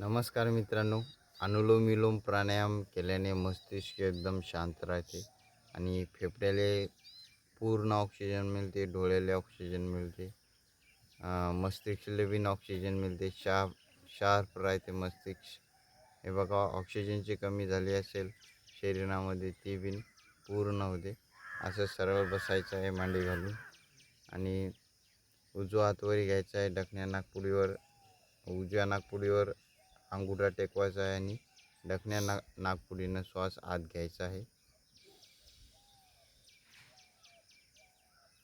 नमस्कार मित्रांनो. अनुलोम विलोम प्राणायाम केल्याने मस्तिष्क एकदम शांत राहते आणि फेफड्याले पूर्ण ऑक्सिजन मिळते डोळ्याला ऑक्सिजन मिळते. मस्तिष्कले मस्तिष्कला बिन ऑक्सिजन मिळते. शार्प शार्प राहते मस्तिष्क. हे बघा ऑक्सिजनची कमी झाली असेल शरीरामध्ये ती बिन पूर्ण होते. असं सरळ बसायचं आहे मांडी घालून. आणि उजवा हातवरी घ्यायचा आहे डकण्या नागपुडीवर उजव्या नागपुडीवर अंगुठा टेकवायचा आहे आणि ढकण्या ना नागपुडीनं श्वास आत घ्यायचा आहे.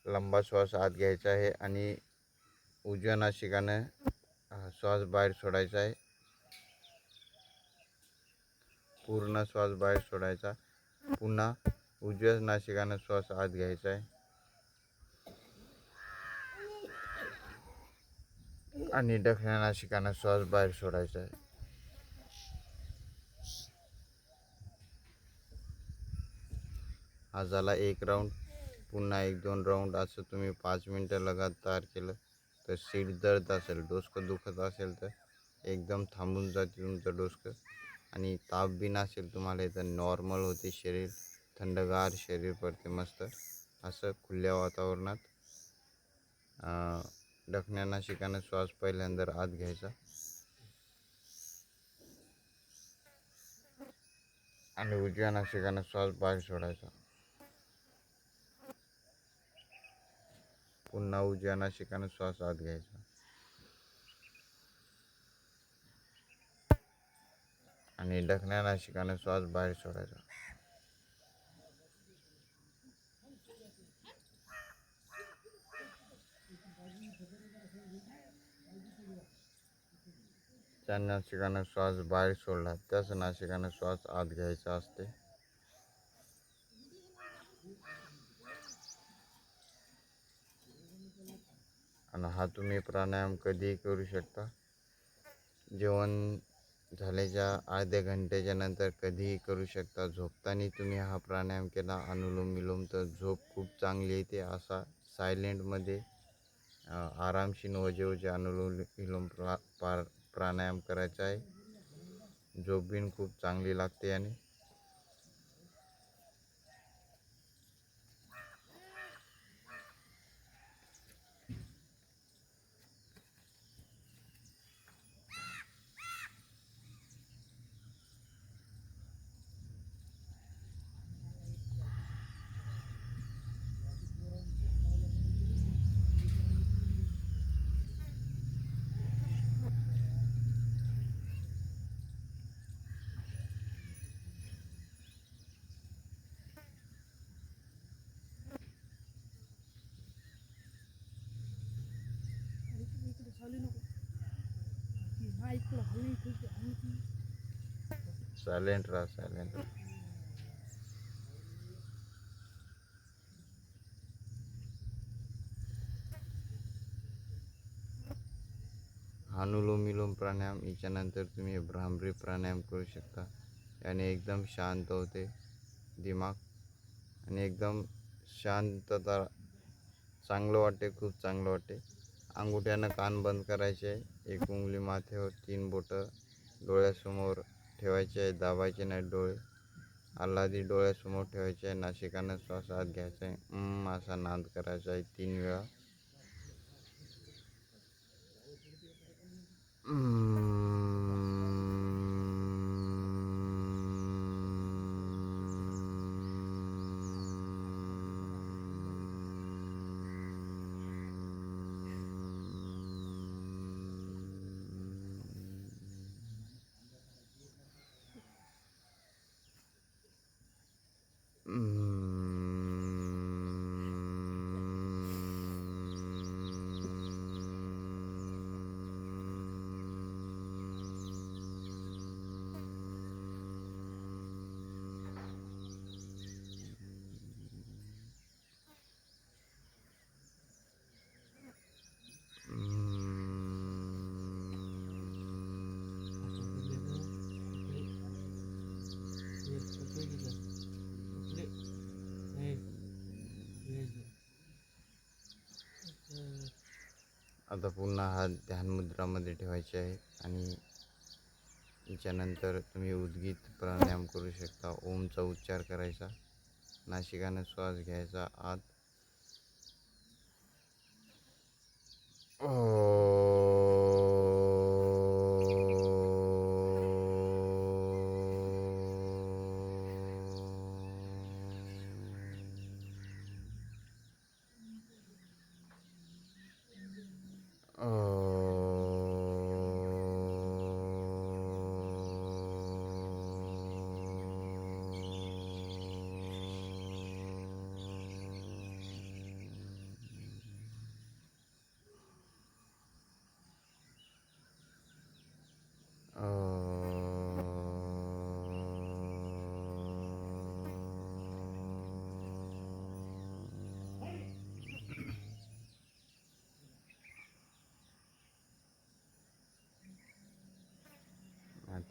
लंबा श्वास आत घ्यायचा आहे आणि उजव्या नाशिकानं श्वास बाहेर सोडायचा आहे. पूर्ण श्वास बाहेर सोडायचा. पुन्हा उजव्या नाशिकानं श्वास आत घ्यायचा आहे. आणि डखण्या नाशिकानं श्वास बाहेर सोडायचा आहे. हा झाला एक राऊंड पुन्हा एक दोन राऊंड असं तुम्ही पाच मिनटं लगातार केलं तर सीट दर्द असेल डोसकं दुखत असेल तर एकदम थांबून जाते तुमचं डोसकं. आणि ताप बी नसेल तुम्हाला तर नॉर्मल होते शरीर. थंडगार शरीर पडते मस्त. असं खुल्या वातावरणात अं, डखण्या श्वास पहिल्यांदा आत घ्यायचा. आणि उजव्या नाशिकानं श्वास बाहेर सोडायचा. पुन्हा उजव्या नाशिकानं श्वास आत घ्यायचा. आणि डखण्या नाशिकानं श्वास बाहेर सोडायचा. त्या नाशिकानं श्वास बाहेर सोडला त्याच नाशिकानं श्वास आत घ्यायचा असते. आणि हा तुम्ही प्राणायाम कधीही करू शकता. जेवण झाल्याच्या अर्ध्या घंट्याच्या नंतर कधीही करू शकता. झोपताना तुम्ही हा प्राणायाम केला अनुलोम विलोम तर झोप खूप चांगली येते. असा सायलेंटमध्ये आरामशी आरामशीर वजे अनुलोम विलोम प्रा पार प्राणायाम करायचा आहे. झोप बिन खूप चांगली लागते आणि सायलेंट राहा सायलेंट राहा अनुलोम विलोम प्राणायाम याच्यानंतर तुम्ही भ्रामरी प्राणायाम करू शकता याने एकदम शांत होते दिमाग आणि एकदम शांतता चांगलं वाटते खूप चांगलं वाटते अंगुठ्यानं कान बंद करायचे आहे एक उंगली माथ्यावर तीन बोटं डोळ्यासमोर ठेवायचे आहे दाबायचे नाही डोळे. आल्हादी डोळ्यासमोर ठेवायचे आहे नाशिकानं श्वास आत घ्यायचा. आहे असा नाद करायचा आहे तीन वेळा. आता पुन्हा हा ध्यान मुद्रामध्ये ठेवायचे आहे आणि त्याच्यानंतर तुम्ही उद्गीत प्राणायाम करू शकता. ओमचा उच्चार करायचा. नाशिकाने श्वास घ्यायचा आत.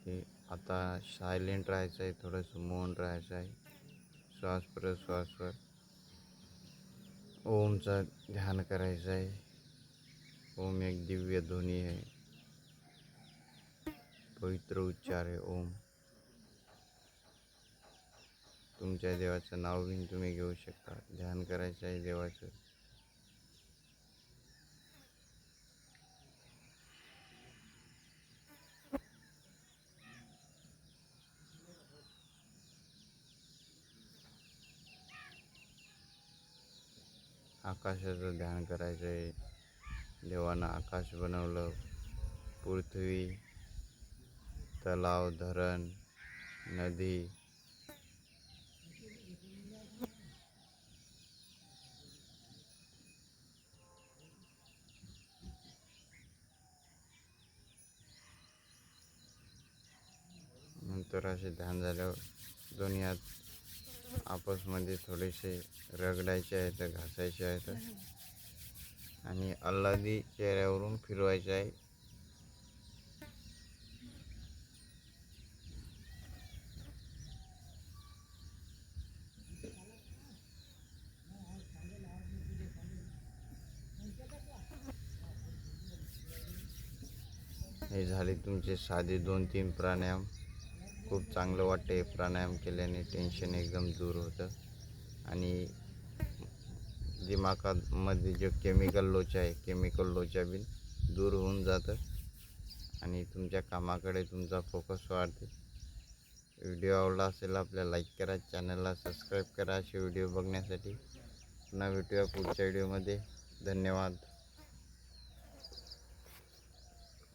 आणि आता सायलेंट राहायचं आहे, थोडंसं मौन राहायचं आहे. श्वास प्रश्वासवर ओमचा ध्यान आहे. ओम एक दिव्य ध्वनी आहे. पवित्र उच्चार आहे, ओम. तुमच्या देवाचं नाव बिन तुम्ही घेऊ शकता. ध्यान आहे देवाचं. आकाशाचं ध्यान करायचं आहे देवानं आकाश बनवलं. पृथ्वी तलाव धरण नदी. नंतर असे ध्यान झाल्यावर दोन्ही हात आपसमध्ये थोडेसे रगडायचे आहेत घासायचे आहेत. आणि अल्लादी चेहऱ्यावरून फिरवायचे आहे. हे झाले तुमचे साधे दोन तीन प्राणायाम. खूप चांगलं वाटते प्राणायाम केल्याने टेन्शन एकदम दूर होतं. आणि दिमागामध्ये जो केमिकल लोचा आहे केमिकल लोचा बी दूर होऊन जातं. आणि तुमच्या कामाकडे तुमचा फोकस वाढते. व्हिडिओ आवडला असेल आपल्या लाईक करा. चॅनलला सबस्क्राईब करा. असे व्हिडिओ बघण्यासाठी पुन्हा भेटूया पुढच्या व्हिडिओमध्ये धन्यवाद.